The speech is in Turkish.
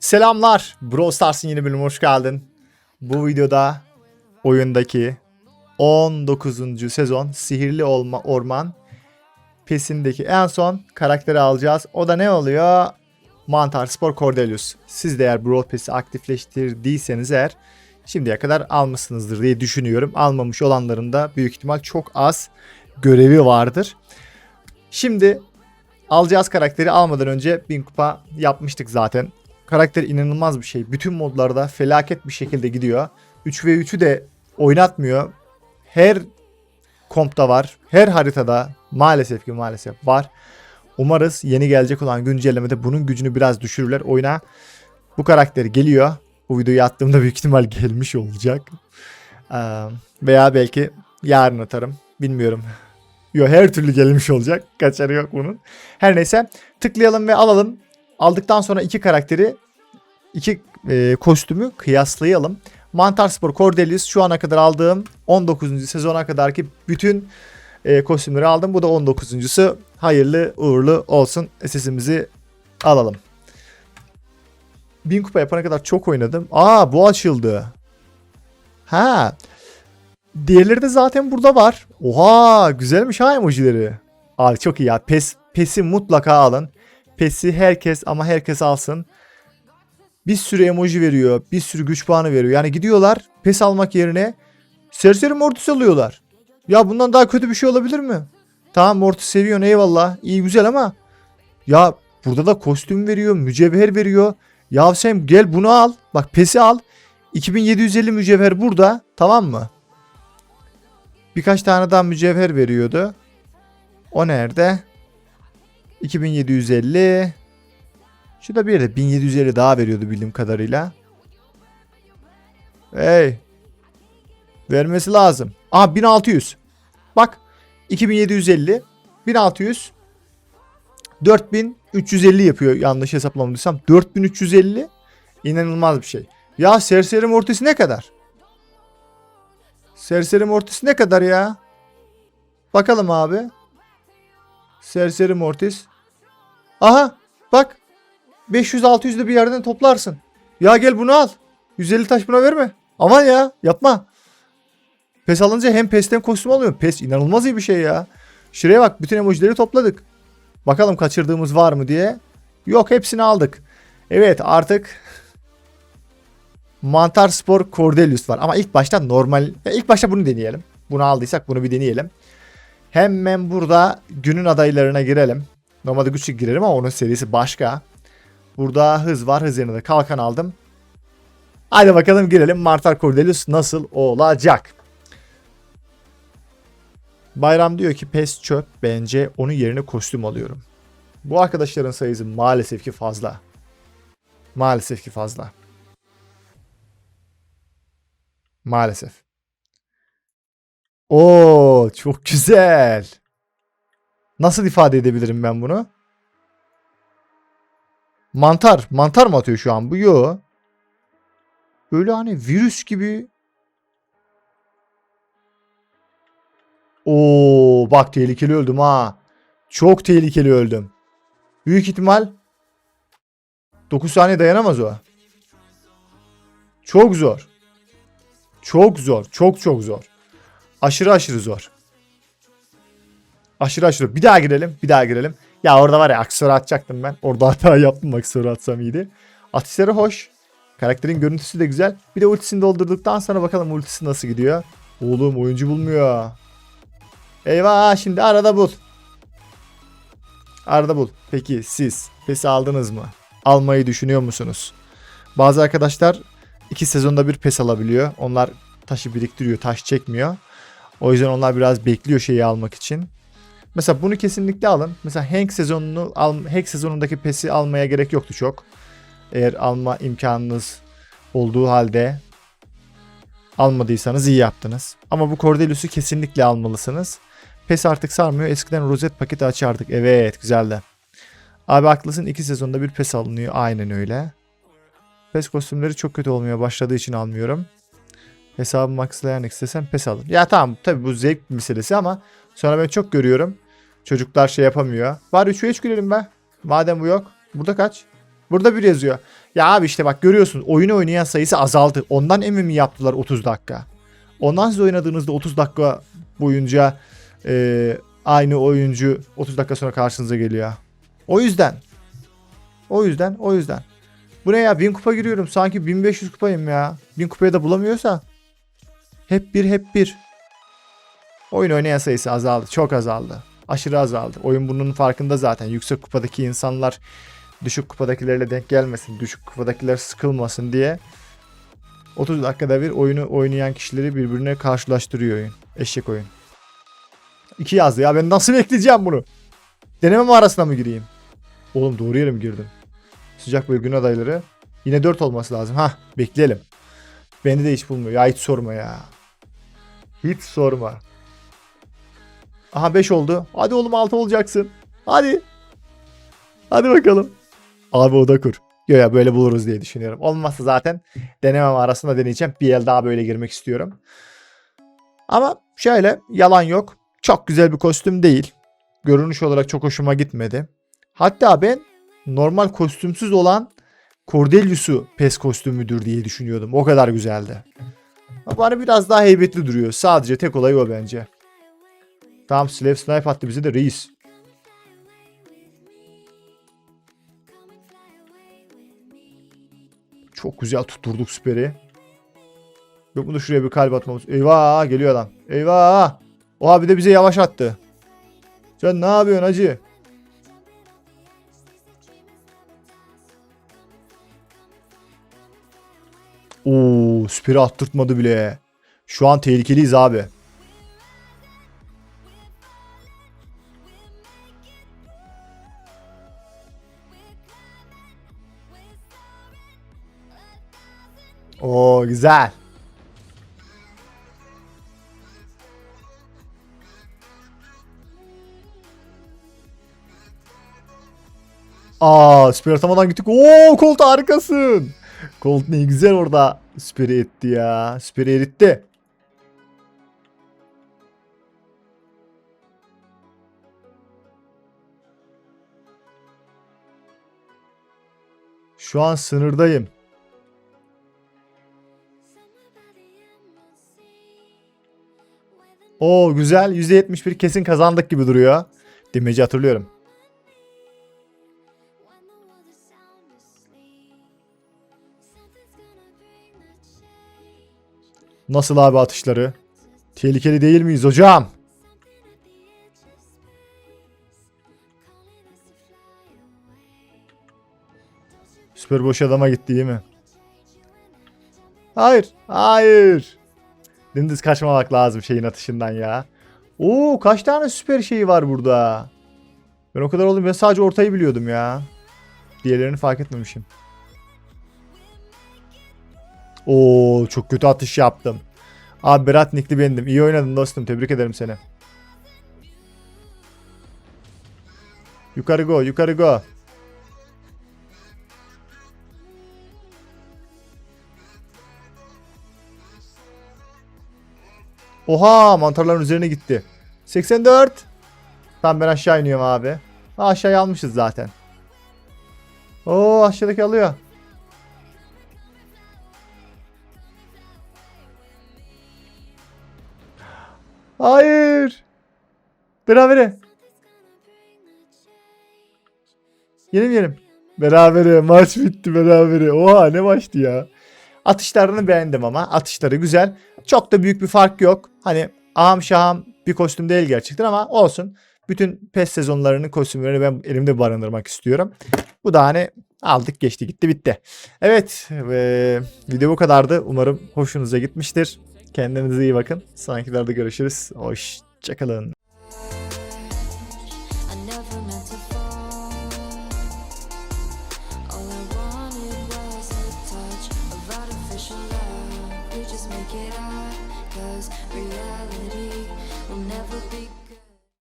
Selamlar. Brawl Stars'ın yeni bölümüne hoş geldin. Bu videoda oyundaki 19. sezon Sihirli Olma Orman pesindeki en son karakteri alacağız. O da ne oluyor? Mantar Spor Cordelius. Siz de eğer Brawl Pass'i aktifleştirdiyseniz eğer şimdiye kadar almışsınızdır diye düşünüyorum. Almamış olanların da büyük ihtimal çok az görevi vardır. Şimdi alacağız karakteri almadan önce 1000 kupa yapmıştık zaten. Karakter inanılmaz bir şey. Bütün modlarda felaket bir şekilde gidiyor. 3v3'ü de oynatmıyor. Her kompta var. Her haritada maalesef ki maalesef var. Umarız yeni gelecek olan güncellemede bunun gücünü biraz düşürürler. Oyuna bu karakter geliyor. Bu videoyu attığımda büyük ihtimal gelmiş olacak. Veya belki yarın atarım. Bilmiyorum. Yok her türlü gelmiş olacak. Kaçarı yok bunun. Her neyse tıklayalım ve alalım. Aldıktan sonra iki karakteri iki e, kostümü kıyaslayalım. Mantar Spor Cordelius şu ana kadar aldığım 19. sezona kadarki bütün e, kostümleri aldım. Bu da 19.sü. Hayırlı uğurlu olsun. SS'imizi alalım. 1000 kupa yapana kadar çok oynadım. Aa bu açıldı. Ha. Diğerleri de zaten burada var. Oha güzelmiş ha emojileri. Abi çok iyi ya. Pes, PES'i mutlaka alın. PES'i herkes ama herkes alsın. Bir sürü emoji veriyor. Bir sürü güç puanı veriyor. Yani gidiyorlar PES almak yerine serseri Mortis alıyorlar. Ya bundan daha kötü bir şey olabilir mi? Tamam Mortis seviyorsun eyvallah. İyi güzel ama ya burada da kostüm veriyor, mücevher veriyor. Ya sen gel bunu al. Bak PES'i al. 2750 mücevher burada. Tamam mı? Birkaç tane daha mücevher veriyordu. O nerede? 2750. Şu da bir yerde 1750 daha veriyordu bildiğim kadarıyla. Hey. Vermesi lazım. Aha 1600. Bak 2750 1600 4350 yapıyor yanlış hesaplamadıysam. 4350 inanılmaz bir şey. Ya serseri mortisi ne kadar? Serseri mortisi ne kadar ya? Bakalım abi. Serseri mortis. Aha bak 500-600 de bir yerden toplarsın. Ya gel bunu al. 150 taş buna verme. Aman ya yapma. Pes alınca hem pesten kostüm alıyor. Pes inanılmaz iyi bir şey ya. Şuraya bak bütün emojileri topladık. Bakalım kaçırdığımız var mı diye. Yok hepsini aldık. Evet artık Mantar Spor Cordelius var. Ama ilk başta normal. İlk başta bunu deneyelim. Bunu aldıysak bunu bir deneyelim. Hemen burada günün adaylarına girelim. Normalde güçlü girerim ama onun serisi başka. Burada hız var. Hız yerine de kalkan aldım. Hadi bakalım girelim. Martar Cordelius nasıl olacak? Bayram diyor ki pes çöp. Bence onun yerine kostüm alıyorum. Bu arkadaşların sayısı maalesef ki fazla. Maalesef ki fazla. Maalesef. Oo çok güzel. Nasıl ifade edebilirim ben bunu? Mantar. Mantar mı atıyor şu an bu? Yo. Böyle hani virüs gibi. Oo bak tehlikeli öldüm ha. Çok tehlikeli öldüm. Büyük ihtimal 9 saniye dayanamaz o. Çok zor. Çok zor. Çok çok zor. Aşırı aşırı zor. Aşırı aşırı. Bir daha girelim. Bir daha girelim. Ya orada var ya aksesuar atacaktım ben. Orada hata yaptım aksesuar atsam iyiydi. Atışları hoş. Karakterin görüntüsü de güzel. Bir de ultisini doldurduktan sonra bakalım ultisi nasıl gidiyor. Oğlum oyuncu bulmuyor. Eyvah şimdi arada bul. Arada bul. Peki siz PES'i aldınız mı? Almayı düşünüyor musunuz? Bazı arkadaşlar iki sezonda bir PES alabiliyor. Onlar taşı biriktiriyor, taş çekmiyor. O yüzden onlar biraz bekliyor şeyi almak için. Mesela bunu kesinlikle alın. Mesela Hank sezonunu al, Hank sezonundaki PES'i almaya gerek yoktu çok. Eğer alma imkanınız olduğu halde almadıysanız iyi yaptınız. Ama bu Cordelius'u kesinlikle almalısınız. PES artık sarmıyor. Eskiden rozet paketi açardık. Evet güzeldi. Abi haklısın. iki sezonda bir PES alınıyor. Aynen öyle. PES kostümleri çok kötü olmaya başladığı için almıyorum. Hesabı maxlayan istesem PES alın. Ya tamam tabi bu zevk meselesi ama Sonra ben çok görüyorum. Çocuklar şey yapamıyor. Var 3'e 3 girelim be. Madem bu yok. Burada kaç? Burada bir yazıyor. Ya abi işte bak görüyorsun oyunu oynayan sayısı azaldı. Ondan emimi yaptılar 30 dakika. Ondan siz oynadığınızda 30 dakika boyunca e, aynı oyuncu 30 dakika sonra karşınıza geliyor. O yüzden. O yüzden. O yüzden. Bu ne ya 1000 kupa giriyorum. Sanki 1500 kupayım ya. 1000 kupayı da bulamıyorsa. Hep bir hep bir. Oyun oynayan sayısı azaldı. Çok azaldı. Aşırı azaldı. Oyun bunun farkında zaten. Yüksek kupadaki insanlar düşük kupadakilerle denk gelmesin. Düşük kupadakiler sıkılmasın diye 30 dakikada bir oyunu oynayan kişileri birbirine karşılaştırıyor oyun. Eşek oyun. İki yazdı ya ben nasıl bekleyeceğim bunu? Deneme mağarasına mı gireyim? Oğlum doğru yere mi girdim? Sıcak bölge adayları. Yine 4 olması lazım. Hah bekleyelim. Beni de hiç bulmuyor. Ya hiç sorma ya. Hiç sorma. Aha 5 oldu. Hadi oğlum 6 olacaksın. Hadi. Hadi bakalım. Abi oda kur. Yo ya böyle buluruz diye düşünüyorum. Olmazsa zaten deneme arasında deneyeceğim. Bir el daha böyle girmek istiyorum. Ama şöyle yalan yok. Çok güzel bir kostüm değil. Görünüş olarak çok hoşuma gitmedi. Hatta ben normal kostümsüz olan Cordelius'u pes kostümüdür diye düşünüyordum. O kadar güzeldi. Bana biraz daha heybetli duruyor. Sadece tek olay o bence. Tamam Slave Snipe attı bize de reis. Çok güzel tutturduk süperi. Yok da şuraya bir kalp atmamız. Eyvah geliyor adam. Eyvah. Oha bir de bize yavaş attı. Sen ne yapıyorsun hacı? Oo, süperi attırtmadı bile. Şu an tehlikeliyiz abi. Oo güzel. Aa süper atamadan gittik. Oo Colt harikasın. Colt ne güzel orada süperi etti ya. Süperi eritti. Şu an sınırdayım. Oo güzel. %71 kesin kazandık gibi duruyor. Demeci hatırlıyorum. Nasıl abi atışları? Tehlikeli değil miyiz hocam? Süper boş adama gitti değil mi? Hayır. Hayır. Dümdüz kaçmamak lazım şeyin atışından ya. Oo kaç tane süper şeyi var burada. Ben o kadar oldum. Ben sadece ortayı biliyordum ya. Diğerlerini fark etmemişim. Oo çok kötü atış yaptım. Abi Berat Nikli bendim. İyi oynadın dostum. Tebrik ederim seni. Yukarı go, yukarı go. Oha mantarların üzerine gitti. 84. Tamam ben aşağı iniyorum abi. Ha, aşağıya almışız zaten. Oo aşağıdaki alıyor. Hayır. Berabere. Yenim. Berabere. Maç bitti berabere. Oha ne maçtı ya. Atışlarını beğendim ama. Atışları güzel. Çok da büyük bir fark yok. Hani aham şaham bir kostüm değil gerçekten ama olsun. Bütün PES sezonlarının kostümlerini ben elimde barındırmak istiyorum. Bu da hani aldık geçti gitti bitti. Evet ve video bu kadardı. Umarım hoşunuza gitmiştir. Kendinize iyi bakın. Sonrakilerde görüşürüz. Hoşçakalın.